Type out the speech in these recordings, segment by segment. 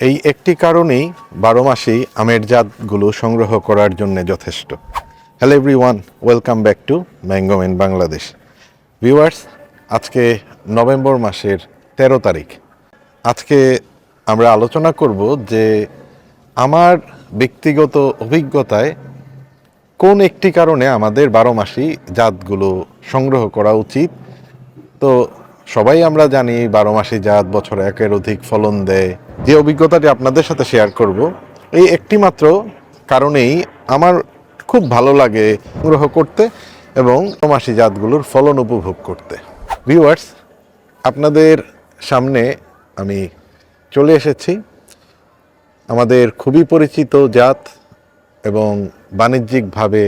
এই একটি কারণেই বারো মাসেই আমের জাতগুলো সংগ্রহ করার জন্য যথেষ্ট। Hello everyone welcome back to mango in Bangladesh viewers আজকে নভেম্বর মাসের তেরো তারিখ। আজকে আমরা আলোচনা করব যে আমার ব্যক্তিগত অভিজ্ঞতায় কোন একটি কারণে আমাদের বারো মাসি জাতগুলো সংগ্রহ করা উচিত। তো সবাই আমরা জানি বারো মাসি জাত, বছরে একের অধিক ফলন দেয় যে অভিজ্ঞতাটি আপনাদের সাথে শেয়ার করব, এই একটি মাত্র কারণেই আমার খুব ভালো লাগে সংগ্রহ করতে এবং মাসি জাতগুলোর ফলন উপভোগ করতে। ভিউয়ার্স আপনাদের সামনে আমি চলে এসেছি। আমাদের খুবই পরিচিত জাত এবং বাণিজ্যিকভাবে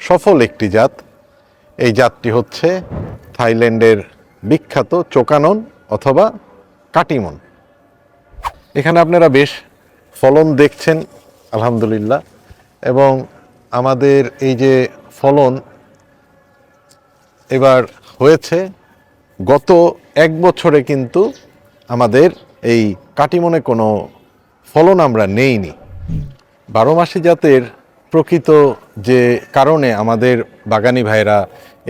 সফল একটি জাত। এই জাতটি হচ্ছে থাইল্যান্ডের বিখ্যাত চোকানন অথবা কাটিমন। এখানে আপনারা বেশ ফলন দেখছেন, আলহামদুলিল্লাহ। এবং আমাদের এই যে ফলন এবার হয়েছে, গত এক বছরে কিন্তু আমাদের এই কাটিমনে কোনো ফলন আমরা নেইনি। বারো মাসি জাতের প্রকৃত যে কারণে আমাদের বাগানি ভাইরা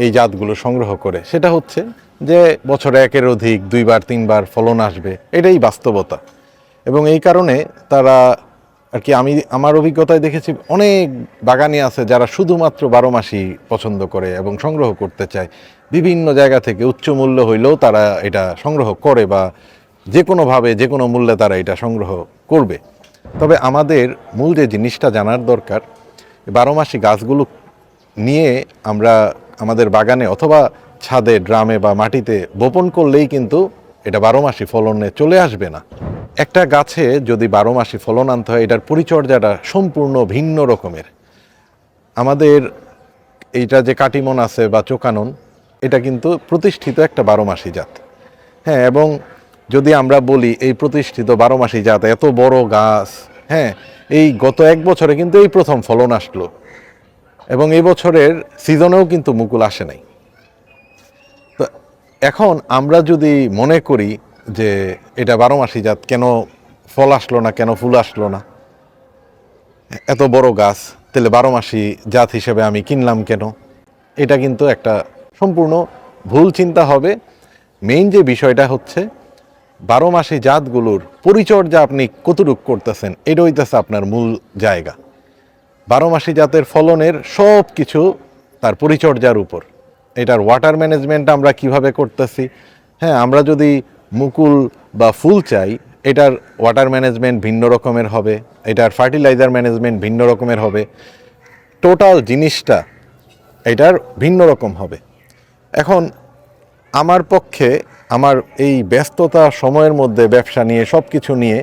এই জাতগুলো সংগ্রহ করে, সেটা হচ্ছে যে বছরে একের অধিক দুইবার, তিনবার ফলন আসবে, এটাই বাস্তবতা। এবং এই কারণে তারা আর কি আমি, আমার অভিজ্ঞতায় দেখেছি অনেক বাগানি আছে যারা শুধুমাত্র বারো মাসি পছন্দ করে এবং সংগ্রহ করতে চায়। বিভিন্ন জায়গা থেকে উচ্চ মূল্য হইলেও তারা এটা সংগ্রহ করে বা যে কোনোভাবে, যে কোনো মূল্যে তারা এটা সংগ্রহ করবে। তবে আমাদের মূল যে জিনিসটা জানার দরকার, বারো মাসি গাছগুলো নিয়ে আমরা আমাদের বাগানে অথবা ছাদে, ড্রামে বা মাটিতে বপন করলেই কিন্তু এটা বারো মাসি ফলনে চলে আসবে না। একটা গাছে যদি বারো মাসি ফলন আনতে হয়, এটার পরিচর্যাটা সম্পূর্ণ ভিন্ন রকমের। আমাদের এইটা যে কাটিমন আছে বা চোকানন, এটা কিন্তু প্রতিষ্ঠিত একটা বারো মাসি জাত। হ্যাঁ এবং যদি আমরা বলি এই প্রতিষ্ঠিত বারো মাসি জাত, এত বড় গাছ হ্যাঁ এই গত এক বছরে কিন্তু এই প্রথম ফলন আসলো। এবং এই বছরের সিজনেও কিন্তু মুকুল আসে নাই। তো এখন আমরা যদি মনে করি যে এটা বারো মাসি জাত, কেন ফল আসলো না, কেন ফুল আসলো না? এত বড় গাছ, তাহলে বারো মাসি জাত হিসেবে আমি কিনলাম কেন? এটা কিন্তু একটা সম্পূর্ণ ভুল চিন্তা হবে। মেইন যে বিষয়টা হচ্ছে, বারো মাসি জাতগুলোর পরিচর্যা আপনি কতটুক করতেছেন, এটা হইতেছে আপনার মূল জায়গা। বারো মাসি জাতের ফলনের সব কিছু তার পরিচর্যার উপর। এটার ওয়াটার ম্যানেজমেন্ট আমরা কীভাবে করতেছি? হ্যাঁ আমরা যদি মুকুল বা ফুল চাই, এটার ওয়াটার ম্যানেজমেন্ট ভিন্ন রকমের হবে, এটার ফার্টিলাইজার ম্যানেজমেন্ট ভিন্ন রকমের হবে টোটাল জিনিসটা এটার ভিন্ন রকম হবে। এখন, আমার পক্ষে আমার এই ব্যস্ততা সময়ের মধ্যে ব্যবসা নিয়ে সব কিছু নিয়ে,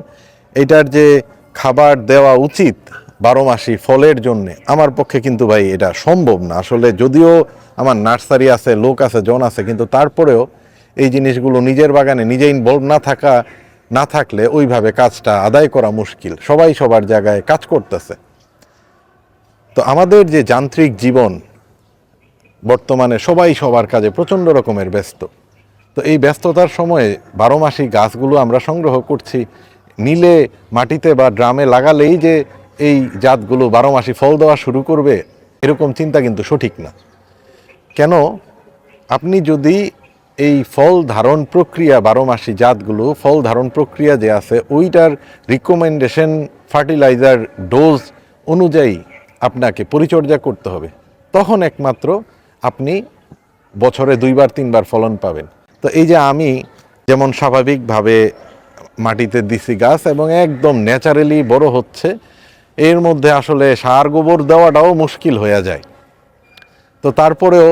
এটার যে খাবার দেওয়া উচিত বারো মাসি ফলের জন্য, আমার পক্ষে কিন্তু ভাই এটা সম্ভব না। আসলে যদিও আমার নার্সারি আছে, লোক আছে, জন আছে, কিন্তু তারপরেও এই জিনিসগুলো নিজের বাগানে নিজে ইনভলভ না থাকা, না থাকলে ওইভাবে কাজটা আদায় করা মুশকিল। সবাই সবার জায়গায় কাজ করতেছে। তো আমাদের যে যান্ত্রিক জীবন, বর্তমানে সবাই সবার কাজে প্রচণ্ড রকমের ব্যস্ত। তো এই ব্যস্ততার সময়ে বারো মাসি গাছগুলো আমরা সংগ্রহ করছি। নিলে মাটিতে বা ড্রামে লাগালেই যে এই জাতগুলো বারো মাসি ফল দেওয়া শুরু করবে, এরকম চিন্তা কিন্তু সঠিক না। কেন? আপনি যদি এই ফল ধারণ প্রক্রিয়া বারো মাসি জাতগুলো, ফল ধারণ প্রক্রিয়া যে আছে, ওইটার রিকমেন্ডেশন ফার্টিলাইজার ডোজ অনুযায়ী আপনাকে পরিচর্যা করতে হবে। তখন একমাত্র আপনি বছরে দুইবার, তিনবার ফলন পাবেন। তো এই যে আমি যেমন স্বাভাবিকভাবে মাটিতে দিছি গাছ এবং একদম ন্যাচারালি বড় হচ্ছে, এর মধ্যে আসলে সার গোবর দেওয়াটাও মুশকিল হয়ে যায়। তো তারপরেও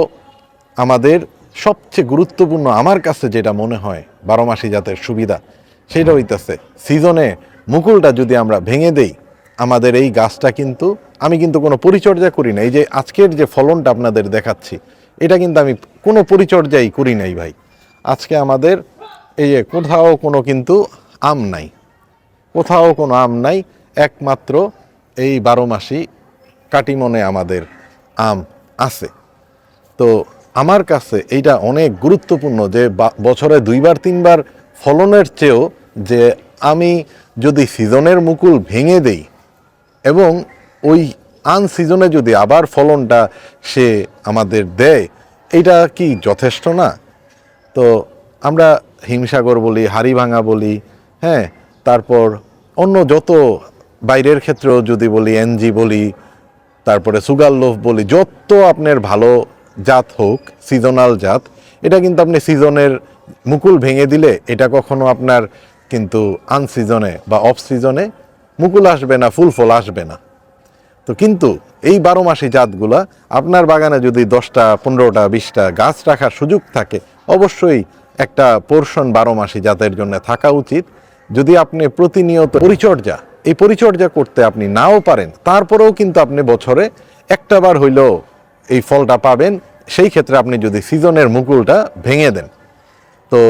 আমাদের সবচেয়ে গুরুত্বপূর্ণ আমার কাছে যেটা মনে হয় বারো মাসি জাতের সুবিধা, সেটা হইতেছে সিজনে মুকুলটা যদি আমরা ভেঙে দেই, আমাদের এই গাছটা কিন্তু, আমি কিন্তু কোনো পরিচর্যা করি না। এই যে আজকের যে ফলনটা আপনাদের দেখাচ্ছি, এটা কিন্তু আমি কোনো পরিচর্যাই করি নাই ভাই। আজকে আমাদের এই যে কোথাও কোনো কিন্তু আম নাই। কোথাও কোনো আম নাই, একমাত্র এই বারো মাসি কাটিমনে আমাদের আম আছে। তো আমার কাছে এইটা অনেক গুরুত্বপূর্ণ যে বছরে দুইবার, তিনবার ফলনের চেয়েও যে আমি যদি সিজনের মুকুল ভেঙে দেই এবং ওই আন সিজনে যদি আবার ফলনটা সে আমাদের দেয় এটা কি যথেষ্ট না? তো আমরা হিমসাগর বলি, হাড়িভাঙা বলি হ্যাঁ তারপর অন্য যত বাইরের ক্ষেত্রেও যদি বলি, এনজি বলি, তারপরে সুগার লোভ বলি, যত আপনার ভালো জাত হোক সিজনাল জাত, এটা কিন্তু আপনি সিজনের মুকুল ভেঙে দিলে এটা কখনো আপনার কিন্তু আনসিজনে বা অফ সিজনে মুকুল আসবে না, ফুল ফল আসবে না। তো কিন্তু এই বারো মাসি জাতগুলা আপনার বাগানে যদি দশটা, পনেরোটা, বিশটা গাছ রাখার সুযোগ থাকে, অবশ্যই একটা পোর্শন বারো মাসি জাতের জন্য থাকা উচিত। যদি আপনি প্রতিনিয়ত পরিচর্যা, এই পরিচর্যা করতে আপনি নাও পারেন, তারপরেও কিন্তু আপনি বছরে একটা বার হইলেও এই ফলটা পাবেন। সেই ক্ষেত্রে আপনি যদি সিজনের মুকুলটা ভেঙে দেন, তো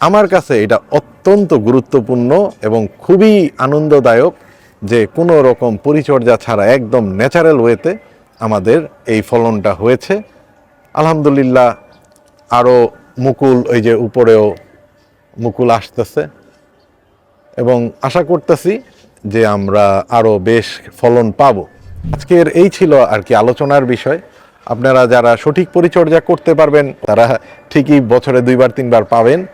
আমার কাছে এটা অত্যন্ত গুরুত্বপূর্ণ এবং খুবই আনন্দদায়ক যে কোনো রকম পরিচর্যা ছাড়া একদম ন্যাচারাল ওয়েতে আমাদের এই ফলনটা হয়েছে। আলহামদুলিল্লাহ আরও মুকুল ওই যে উপরেও মুকুল আসতেছে এবং আশা করতেছি যে আমরা আরও বেশ ফলন পাব। আজকের এই ছিল আর কি আলোচনার বিষয়। আপনারা যারা সঠিক পরিচর্যা করতে পারবেন, তারা ঠিকই বছরে দুইবার, তিনবার পাবেন।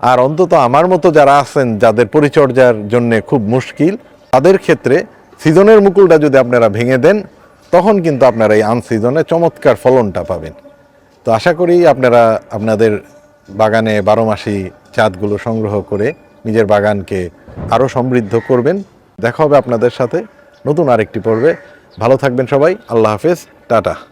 আর অন্তত আমার মতো যারা আছেন, যাদের পরিচর্যার জন্য খুব মুশকিল, তাদের ক্ষেত্রে সিজনের মুকুলটা যদি আপনারা ভেঙে দেন, তখন কিন্তু আপনারা এই আনসিজনে চমৎকার ফলনটা পাবেন। তো আশা করি আপনারা আপনাদের বাগানে বারো মাসি চাঁদগুলো সংগ্রহ করে নিজের বাগানকে আরও সমৃদ্ধ করবেন। দেখা হবে আপনাদের সাথে নতুন আরেকটি পর্বে। ভালো থাকবেন সবাই। আল্লাহ হাফেজ। টাটা।